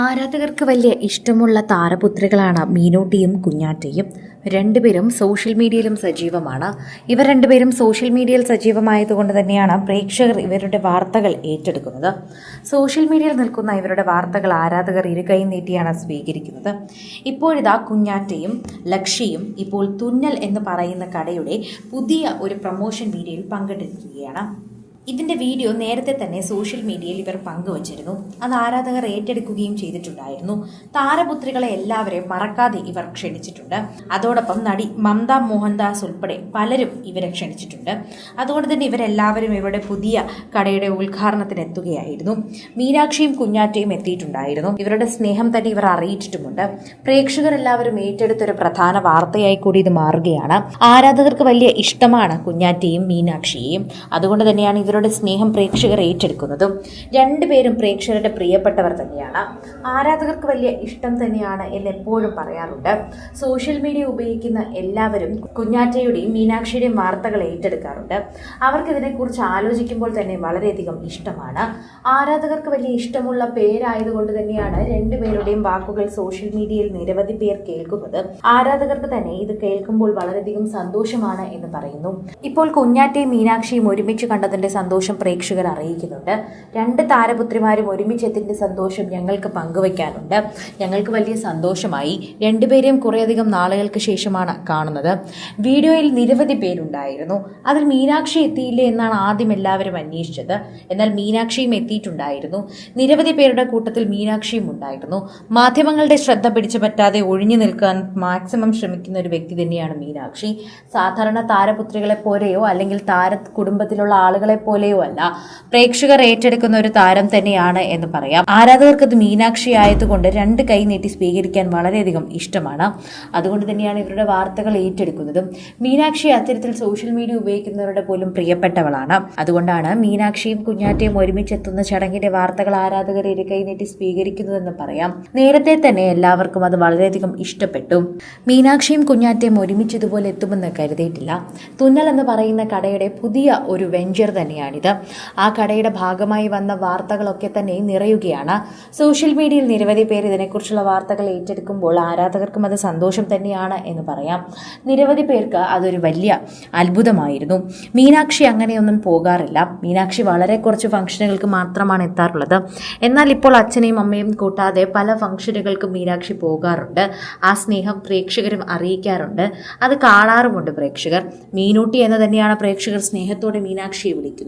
ആരാധകർക്ക് വലിയ ഇഷ്ടമുള്ള താരപുത്രികളാണ് മീനൂട്ടിയും കുഞ്ഞാറ്റയും. രണ്ടുപേരും സോഷ്യൽ മീഡിയയിലും സജീവമാണ്. ഇവർ രണ്ടുപേരും സോഷ്യൽ മീഡിയയിൽ സജീവമായതുകൊണ്ട് തന്നെയാണ് പ്രേക്ഷകർ ഇവരുടെ വാർത്തകൾ ഏറ്റെടുക്കുന്നത്. സോഷ്യൽ മീഡിയയിൽ നിൽക്കുന്ന ഇവരുടെ വാർത്തകൾ ആരാധകർ ഇരുകൈ നീട്ടിയാണ് സ്വീകരിക്കുന്നത്. ഇപ്പോഴിതാ കുഞ്ഞാറ്റയും ലക്ഷ്യയും ഇപ്പോൾ തുന്നൽ എന്ന് പറയുന്ന കടയുടെ പുതിയ ഒരു പ്രൊമോഷൻ വീഡിയോയിൽ പങ്കെടുക്കുകയാണ്. ഇതിന്റെ വീഡിയോ നേരത്തെ തന്നെ സോഷ്യൽ മീഡിയയിൽ ഇവർ പങ്കുവച്ചിരുന്നു. അത് ആരാധകർ ഏറ്റെടുക്കുകയും ചെയ്തിട്ടുണ്ടായിരുന്നു. താരപുത്രികളെ എല്ലാവരെയും മറക്കാതെ ഇവർ ക്ഷണിച്ചിട്ടുണ്ട്. അതോടൊപ്പം നടി മമത മോഹൻദാസ് ഉൾപ്പെടെ പലരും ഇവരെ ക്ഷണിച്ചിട്ടുണ്ട്. അതുകൊണ്ട് തന്നെ ഇവരെല്ലാവരും ഇവരുടെ പുതിയ കടയുടെ ഉദ്ഘാടനത്തിന് എത്തുകയായിരുന്നു മീനാക്ഷിയും കുഞ്ഞാറ്റയും എത്തിയിട്ടുണ്ടായിരുന്നു. ഇവരുടെ സ്നേഹം തന്നെ ഇവർ അറിയിച്ചിട്ടുമുണ്ട്. പ്രേക്ഷകരെല്ലാവരും ഏറ്റെടുത്തൊരു പ്രധാന വാർത്തയായി കൂടി ഇത് മാറുകയാണ്. ആരാധകർക്ക് വലിയ ഇഷ്ടമാണ് കുഞ്ഞാറ്റയും മീനാക്ഷിയെയും. അതുകൊണ്ട് തന്നെയാണ് ഇവരുടെ സ്നേഹം പ്രേക്ഷകർ ഏറ്റെടുക്കുന്നതും രണ്ടുപേരും പ്രേക്ഷകരുടെ പ്രിയപ്പെട്ടവർ തന്നെയാണ്. ആരാധകർക്ക് വലിയ ഇഷ്ടം തന്നെയാണ് എന്ന് എപ്പോഴും പറയാറുണ്ട്. സോഷ്യൽ മീഡിയ ഉപയോഗിക്കുന്ന എല്ലാവരും കുഞ്ഞാറ്റയുടെയും മീനാക്ഷിയുടെയും വാർത്തകൾ ഏറ്റെടുക്കാറുണ്ട്. അവർക്കിതിനെക്കുറിച്ച് ആലോചിക്കുമ്പോൾ തന്നെ വളരെയധികം ഇഷ്ടമാണ്. ആരാധകർക്ക് വലിയ ഇഷ്ടമുള്ള പേരായതുകൊണ്ട് തന്നെയാണ് രണ്ടുപേരുടെയും വാക്കുകൾ സോഷ്യൽ മീഡിയയിൽ നിരവധി പേർ കേൾക്കുന്നത്. ആരാധകർക്ക് തന്നെ ഇത് കേൾക്കുമ്പോൾ വളരെയധികം സന്തോഷമാണ് എന്ന് പറയുന്നു. ഇപ്പോൾ കുഞ്ഞാറ്റയും മീനാക്ഷിയും ഒരുമിച്ച് കണ്ടതിന്റെ സന്തോഷം പ്രേക്ഷകർ അറിയിക്കുന്നുണ്ട്. രണ്ട് താരപുത്രിമാരും ഒരുമിച്ച് എത്തിന്റെ സന്തോഷം ഞങ്ങൾക്ക് പങ്കുവയ്ക്കാനുണ്ട് ഞങ്ങൾക്ക് വലിയ സന്തോഷമായി. രണ്ടുപേരെയും കുറേയധികം നാളുകൾക്ക് ശേഷമാണ് കാണുന്നത്. വീഡിയോയിൽ നിരവധി പേരുണ്ടായിരുന്നു. അതിൽ മീനാക്ഷി എത്തിയില്ലേ എന്നാണ് ആദ്യം എല്ലാവരും അന്വേഷിച്ചത്. എന്നാൽ മീനാക്ഷിയും എത്തിയിട്ടുണ്ടായിരുന്നു. നിരവധി പേരുടെ കൂട്ടത്തിൽ മീനാക്ഷിയും ഉണ്ടായിരുന്നു. മാധ്യമങ്ങളുടെ ശ്രദ്ധ പിടിച്ചു പറ്റാതെ ഒഴിഞ്ഞു നിൽക്കാൻ മാക്സിമം ശ്രമിക്കുന്ന ഒരു വ്യക്തി തന്നെയാണ് മീനാക്ഷി. സാധാരണ താരപുത്രികളെ പോലെയോ അല്ലെങ്കിൽ താര കുടുംബത്തിലുള്ള ആളുകളെ പോലെയോ അല്ല പ്രേക്ഷകർ ഏറ്റെടുക്കുന്ന ഒരു താരം തന്നെയാണ് എന്ന് പറയാം. ആരാധകർക്ക് ഇത് മീനാക്ഷി ആയതുകൊണ്ട് രണ്ട് കൈ നീട്ടി സ്വീകരിക്കാൻ വളരെയധികം ഇഷ്ടമാണ്. അതുകൊണ്ട് തന്നെയാണ് ഇവരുടെ വാർത്തകൾ ഏറ്റെടുക്കുന്നതും. മീനാക്ഷി അത്തരത്തിൽ സോഷ്യൽ മീഡിയ ഉപയോഗിക്കുന്നവരുടെ പോലും പ്രിയപ്പെട്ടവളാണ്. അതുകൊണ്ടാണ് മീനാക്ഷിയും കുഞ്ഞാറ്റയും ഒരുമിച്ചെത്തുന്ന ചടങ്ങിന്റെ വാർത്തകൾ ആരാധകർ ഇരു കൈ നീട്ടി സ്വീകരിക്കുന്നതെന്ന് പറയാം. നേരത്തെ തന്നെ എല്ലാവർക്കും അത് വളരെയധികം ഇഷ്ടപ്പെട്ടു. മീനാക്ഷിയും കുഞ്ഞാറ്റയും ഒരുമിച്ച് ഇതുപോലെ എത്തുമെന്ന് കരുതിയിട്ടില്ല. തുന്നൽ എന്ന് പറയുന്ന കടയുടെ പുതിയ ഒരു വെഞ്ചർ തന്നെയാണിത്. ആ കടയുടെ ഭാഗമായി വന്ന വാർത്തകളൊക്കെ തന്നെ നിറയുകയാണ്. സോഷ്യൽ മീഡിയയിൽ നിരവധി പേർ ഇതിനെക്കുറിച്ചുള്ള വാർത്തകൾ ഏറ്റെടുക്കുമ്പോൾ ആരാധകർക്കും അത് സന്തോഷം തന്നെയാണ് എന്ന് പറയാം. നിരവധി പേർക്ക് അതൊരു വലിയ അത്ഭുതമായിരുന്നു. മീനാക്ഷി അങ്ങനെയൊന്നും പോകാറില്ല. മീനാക്ഷി വളരെ കുറച്ച് ഫംഗ്ഷനുകൾക്ക് മാത്രമാണ് എത്താറുള്ളത്. എന്നാൽ ഇപ്പോൾ അച്ഛനെയും അമ്മയും കൂട്ടാതെ പല ഫംഗ്ഷനുകൾക്കും മീനാക്ഷി പോകാറുണ്ട്. ആ സ്നേഹം പ്രേക്ഷകരും അറിയിക്കാറുണ്ട്. അത് കാണാറുമുണ്ട് പ്രേക്ഷകർ. മീനൂട്ടി എന്ന് തന്നെയാണ് പ്രേക്ഷകർ സ്നേഹത്തോടെ മീനാക്ഷിയെ വിളിക്കുന്നത്.